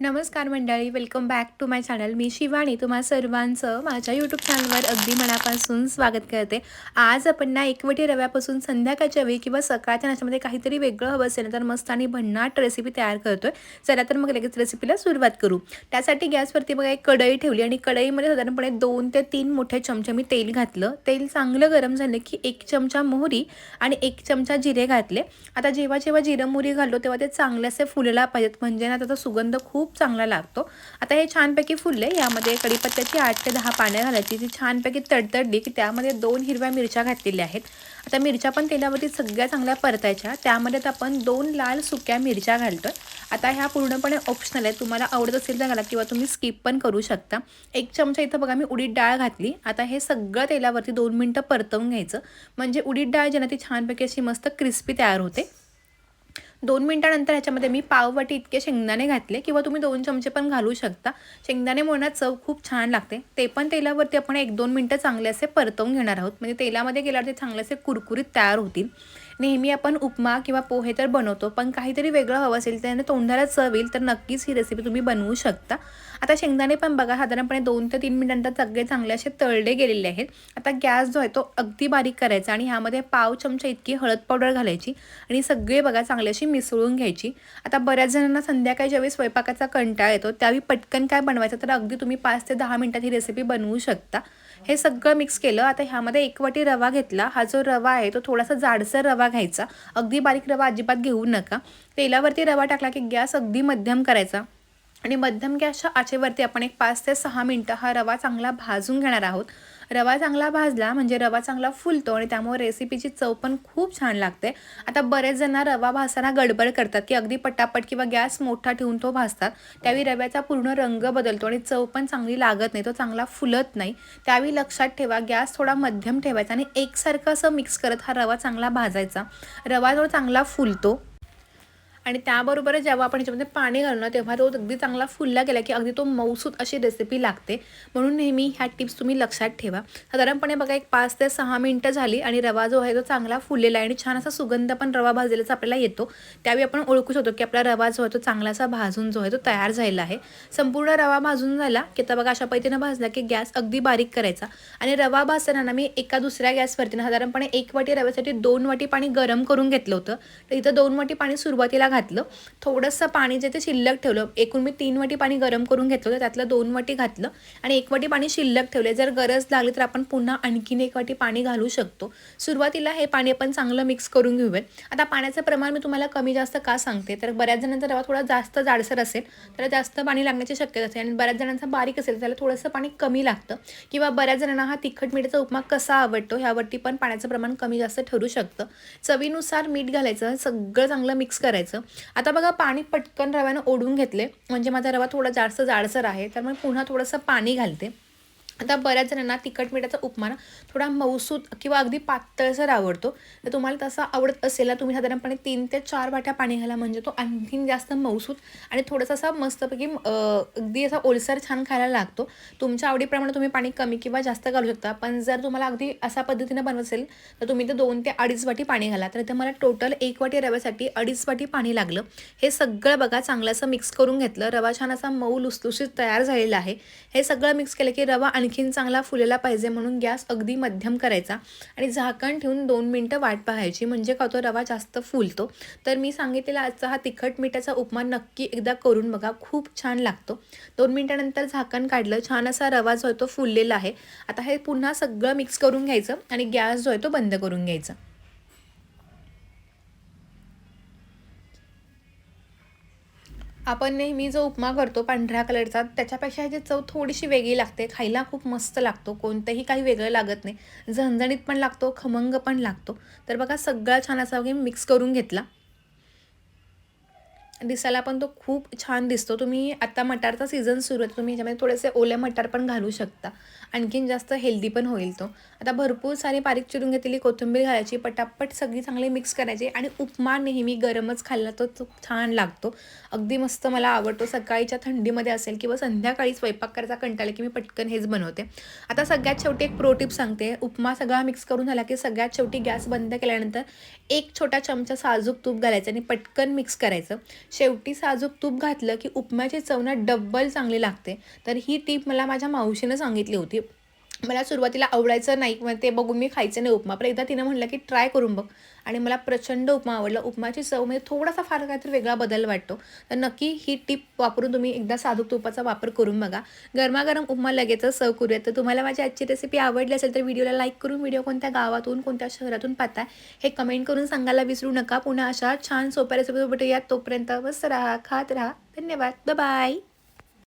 नमस्कार मंडळी welcome back to my channel मी शिवानी. तुम्हा सर्वांचं माझ्या यूट्यूब चॅनलवर अगदी मनापासून स्वागत करते. आज आपण ना एकवटी रव्यापासून संध्याकाळच्या वेळी किंवा सकाळच्या नाश्त्यामध्ये काहीतरी वेगळं हवं असेल ना तर मस्त आणि भन्नाट रेसिपी तयार करतोय. चला तर मग लगेच रेसिपीला सुरुवात करू. त्यासाठी गॅसवरती बघा एक कढई ठेवली आणि कढईमध्ये साधारणपणे दोन ते तीन मोठे चमचे मी तेल घातलं. तेल चांगलं गरम झालं की एक चमचा मोहरी आणि एक चमचा जिरे घातले. आता जेव्हा जेव्हा जिरं मोहरी घालतो तेव्हा ते चांगले असे फुलला पाहिजेत. म्हणजे ना त्याचा सुगंध खूप खूप चांगला लागतो. आता हे छानपैकी फुलले यामध्ये कढीपत्त्याची आठ ते दहा पानं घालायची. ती छानपैकी तडतडली की त्यामध्ये दोन हिरव्या मिरच्या घातलेल्या आहेत. आता मिरच्या पण तेलावरती सगळ्या चांगल्या परतायच्या. त्यामध्ये आपण दोन लाल सुक्या मिरच्या घालतोय. आता ह्या पूर्णपणे ऑप्शनल आहे तुम्हाला आवडत असेल तर घाला किंवा तुम्ही स्किप पण करू शकता. एक चमचा इथं बघा मी उडीद डाळ घातली. आता हे सगळं तेलावरती दोन मिनटं परतवून घ्यायचं. म्हणजे उडीद डाळ ज्यांना ती छानपैकी अशी मस्त क्रिस्पी तयार होते दोन मिनटानंतर ह्याच्यामध्ये मी पाववाटी इतके शेंगदाणे घातले किंवा तुम्ही दोन चमचे पण घालू शकता. शेंगदाणे मुळात चव खूप छान लागते. ते पण तेलावरती आपण एक दोन मिनटं चांगले असे परतवून घेणार आहोत. म्हणजे तेलामध्ये गेल्यावर ते चांगले असे कुरकुरीत तयार होतील. नेहमी आपण उपमा किंवा पोहे तर बनवतो पण काहीतरी वेगळं हवं असेल त्याने तोंडाला चव येईल तर नक्कीच ही रेसिपी तुम्ही बनवू शकता. आता शेंगदाणे पण बघा साधारणपणे दोन ते तीन मिनिटांतर सगळे चांगले असे तळले गेलेले आहेत. आता गॅस जो आहे तो अगदी बारीक करायचा आणि ह्यामध्ये पाव चमचा इतकी हळद पावडर घालायची आणि सगळे बघा चांगले अशी मिसळून घ्यायची. आता बऱ्याच जणांना संध्याकाळी ज्यावेळी स्वयंपाकाचा कंटाळ येतो त्यावेळी पटकन काय बनवायचं तर अगदी तुम्ही पाच ते दहा मिनिटात ही रेसिपी बनवू शकता. हे सगळं मिक्स केलं आता ह्यामध्ये एक वाटी रवा घेतला. हा जो रवा आहे तो थोडासा जाडसर रवा घ्यायचा. अगदी बारीक रवा अजिबात घेऊ नका. तेलावरती रवा टाकला की गॅस अगदी मध्यम करायचा. आणि मध्यम गॅसच्या आचेवरती आपण एक पाच ते सहा मिनटं हा रवा चांगला भाजून घेणार आहोत. रवा चांगला भाजला म्हणजे रवा चांगला फुलतो आणि त्यामुळे रेसिपीची चव पण खूप छान लागते. आता बरेच जण रवा भाजताना गडबड करतात की अगदी पटापट किंवा गॅस मोठा ठेवून तो भाजतात. त्यावेळी रव्याचा पूर्ण रंग बदलतो आणि चव पण चांगली लागत नाही तो चांगला फुलत नाही. त्यावेळी लक्षात ठेवा गॅस थोडा मध्यम ठेवायचा आणि एकसारखं असं मिक्स करत हा रवा चांगला भाजायचा. रवा जो चांगला फुलतो आणि त्याबरोबरच जेव्हा आपण याच्यामध्ये पाणी घालणं तेव्हा तो अगदी चांगला फुलला गेला की अगदी तो मऊसूत अशी रेसिपी लागते. म्हणून नेहमी ह्या टिप्स तुम्ही लक्षात ठेवा. साधारणपणे बघा एक पाच ते सहा मिनटं झाली आणि रवा जो आहे तो चांगला फुललेला आहे आणि छान असा सुगंध पण रवा भाजलेलाच आपल्याला येतो. त्यावेळी आपण ओळखू शकतो की आपला रवा जो आहे तो चांगलासा भाजून जो आहे तो तयार झालेला आहे. संपूर्ण रवा भाजून झाला की आता बघा अशा पद्धतीनं भाजला की गॅस अगदी बारीक करायचा. आणि रवा भाजताना मी एका दुसऱ्या गॅसवरती साधारणपणे एक वाटी रव्यासाठी दोन वाटी पाणी गरम करून घेतलं होतं. तर इथं दोन वाटी पाणी सुरुवातीला घातलं. थोडंसं पाणी जे ते शिल्लक ठेवलं. एकूण मी तीन वाटी पाणी गरम करून घेतलं होतं. त्यातलं दोन वाटी घातलं आणि एक वाटी पाणी शिल्लक ठेवले जर गरज लागली तर आपण पुन्हा आणखीन एक वाटी पाणी घालू शकतो. सुरुवातीला हे पाणी आपण चांगलं मिक्स करून घेऊयात. आता पाण्याचं प्रमाण मी तुम्हाला कमी जास्त का सांगते? तर बऱ्याच जणांचा रवा थोडा जास्त जाडसर असेल तर जास्त पाणी लागण्याची शक्यता असते. आणि बऱ्याच जणांचा बारीक असेल त्याला थोडंसं पाणी कमी लागतं. किंवा बऱ्याच जणांना हा तिखट मिठाचा उपमा कसा आवडतो ह्यावरती पण पाण्याचं प्रमाण कमी जास्त ठरू शकतं. चवीनुसार मीठ घालायचं सगळं चांगलं मिक्स करायचं. आता बघा पाणी पटकन रव्यानं ओढून घेतले. म्हणजे माझा रवा थोडा जास्त जाडसर आहे त्यामुळे पुन्हा थोडंसं पाणी घालते. आता बऱ्याच जणांना तिखट मिठाचा उपमा थोडा मौसूद किंवा अगदी पातळसर आवडतो. तर तुम्हाला तसा आवडत असेल तुम्ही साधारणपणे तीन ते चार वाट्या पाणी घाला. म्हणजे तो आणखीन जास्त मौसूद आणि थोडासा असा मस्तपैकी अगदी असा ओलसर छान खायला लागतो. तुमच्या आवडीप्रमाणे तुम्ही पाणी कमी किंवा जास्त घालू शकता. पण जर तुम्हाला अगदी अशा पद्धतीनं बनवत असेल तर तुम्ही तर दोन ते अडीच वाटी पाणी घाला. तर इथे मला टोटल एक वाटी रव्यासाठी अडीच वाटी पाणी लागलं. हे सगळं बघा चांगलं असं मिक्स करून घेतलं. रवा छान असा मऊ लुसलुशीत तयार झालेला आहे. हे सगळं मिक्स केलं की रवा आणि आणखीन चांगला फुलेला पाहिजे म्हणून गॅस अगदी मध्यम करायचा आणि झाकण ठेवून दोन मिनटं वाट पाहायची. म्हणजे का तो रवा जास्त फुलतो. तर मी सांगितलेला आजचा हा तिखट मिठाचा उपमा नक्की एकदा करून बघा. खूप छान लागतो. दोन मिनटानंतर झाकण काढलं. छान असा रवा जो आहे तो फुललेला आहे. आता हे पुन्हा सगळं मिक्स करून घ्यायचं आणि गॅस जो आहे तो बंद करून घ्यायचा. आपण नेहमी जो उपमा करतो पांढऱ्या कलरचा त्याच्यापेक्षा ह्याची चव थोडीशी वेगळी लागते. खायला खूप मस्त लागतो. कोणतंही काही वेगळं लागत नाही. झणझणीत पण लागतो खमंग पण लागतो. तर बघा सगळा छान असा मिक्स करून घेतला. दिसायला पण तो खूप छान दिसतो. तुम्ही आता मटारचा सीझन सुरू आहे तुम्ही ह्याच्यामध्ये थोडेसे ओले मटार पण घालू शकता. आणखीन जास्त हेल्दी पण होईल तो. आता भरपूर सारी बारीक चिरून घेतलेली कोथिंबीर घालायची पटापट सगळी चांगली मिक्स करायची आणि उपमा नेहमी गरमच खाल्ला तो तो छान लागतो. अगदी मस्त मला आवडतो. सकाळीच्या थंडीमध्ये असेल किंवा संध्याकाळी स्वयंपाक करायचा कंटाळा की मी पटकन हेच बनवते. आता सगळ्यात शेवटी एक प्रोटिप सांगते. उपमा सगळा मिक्स करून झाला की सगळ्यात शेवटी गॅस बंद केल्यानंतर एक छोटा चमचा साजूक तूप घालायचं आणि पटकन मिक्स करायचं. शेवटी साजूक तूप घातलं की उपम्याची चव ना डब्बल चांगली लागते. तर ही टीप मला माझ्या मावशीनं सांगितली होती. मला सुरुवातीला आवडायचं नाही किंवा ते बघून मी खायचं नाही उपमा. पण एकदा तिनं म्हटलं की ट्राय करून बघ. आणि मला प्रचंड उपमा आवडला. उपमाची चव म्हणजे थोडासा फार काहीतरी वेगळा बदल वाटतो. तर नक्की ही टिप वापरून तुम्ही एकदा साधूक तुपाचा वापर करून बघा. गरमागरम उपमा लगेचच सर्व करूयात तर तुम्हाला माझी आजची रेसिपी आवडली असेल तर व्हिडिओला लाईक करून व्हिडिओ कोणत्या गावातून कोणत्या शहरातून पाहताय हे कमेंट करून सांगायला विसरू नका. पुन्हा अशा छान सोप्या रेसिपी भेटूयात तोपर्यंत मस्त राहा खात राहा. धन्यवाद. बाय